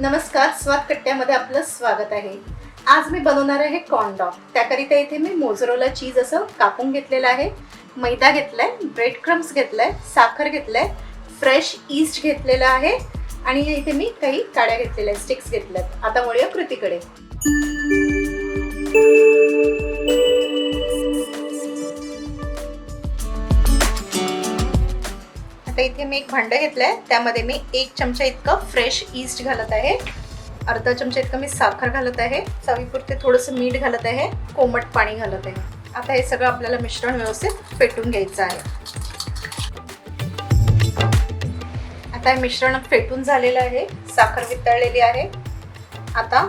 नमस्कार स्वाद कट्ट्यामध्ये आपलं स्वागत आहे. आज मी बनवणार आहे कॉर्नडॉग त्याकरिता इथे मी मोझरोला चीज असं कापून घेतलेलं आहे. मैदा घेतलाय ब्रेड क्रम्स घेतलाय साखर घेतलाय फ्रेश ईस्ट घेतलेलं आहे. आणि इथे मी काही काड्या घेतलेल्या आहेत स्टिक्स घेतल्यात. आता वळूया कृतीकडे. आता इथे मी एक भांडं घेतलंय. त्यामध्ये मी एक चमचा इतकं फ्रेश ईस्ट घालत आहे. अर्धा चमचा इतकं मी साखर घालत आहे. चवीपुरते थोडंसं मीठ घालत आहे. कोमट पाणी घालत आहे. आता हे सगळं आपल्याला मिश्रण व्यवस्थित फेटून घ्यायचं आहे. आता हे मिश्रण फेटून झालेलं आहे. साखर वितळलेली आहे. आता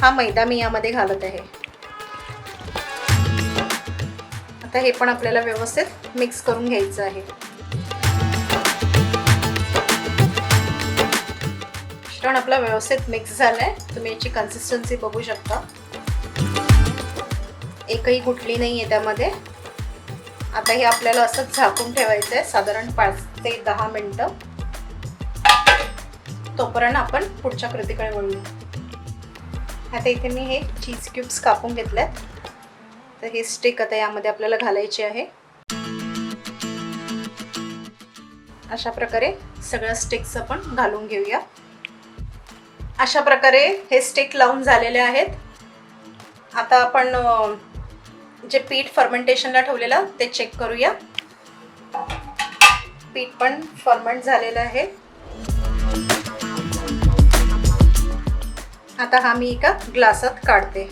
हा मैदा मी यामध्ये घालत आहे. आता हे पण आपल्याला व्यवस्थित मिक्स करून घ्यायचं आहे. मिश्रण आपलं व्यवस्थित मिक्स झालंय. तुम्ही याची कन्सिस्टन्सी बघू शकता. एकही कुठली नाही आहे त्यामध्ये. आता हे आपल्याला असंच झाकून ठेवायचं आहे साधारण पाच ते दहा मिनटं. तोपर्यंत आपण पुढच्या कृतीकडे वळूया. आता इथे मी हे चीज क्यूब्स कापून घेतल्यात. तर हे स्टिक आता यामध्ये आपल्याला घालायचे आहे. अशा प्रकारे सगळ्या स्टिक्स आपण घालून घेऊया. अशा प्रकारे हे स्टिक लावून झालेले आहेत. आता आपण जे पीठ फर्मेंटेशनला ठेवलेलं ते चेक करूया. पीठ पण फर्मेंट झालेलं आहे. आता हा मी एका ग्लासात काढते.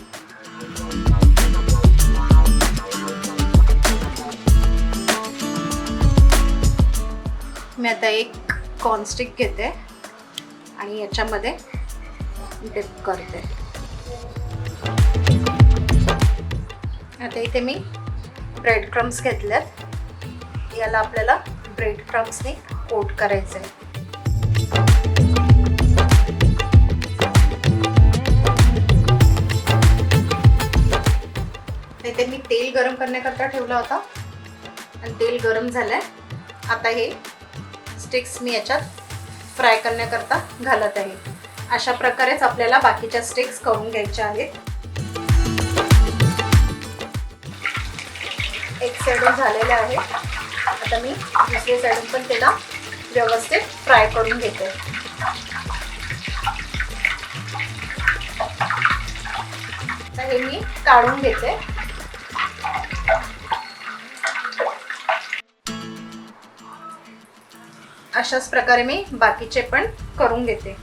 मी आता एक कॉर्नस्टिक घेते. आणि याच्यामध्ये डिप करते. आता इथे मी ब्रेड क्रम्स घेतल्यात. याला आपल्याला ब्रेड क्रम्सने कोट करायचं आहे इथे मी तेल गरम करण्याकरता ठेवला होता. आणि तेल गरम झालंय. आता हे स्टिक्स मी याच्यात फ्राय करण्याकरता घालत आहे. अशा प्रकारेच आपल्याला बाकीच्या स्टिक्स करून घ्यायच्या आहेत. एक साईडून झालेलं आहे. आता मी दुसऱ्या साईडून पण त्याला व्यवस्थित फ्राय करून घेते. हे मी काढून घेते. अशाच प्रकारे मी बाकीचे पण करून घेते.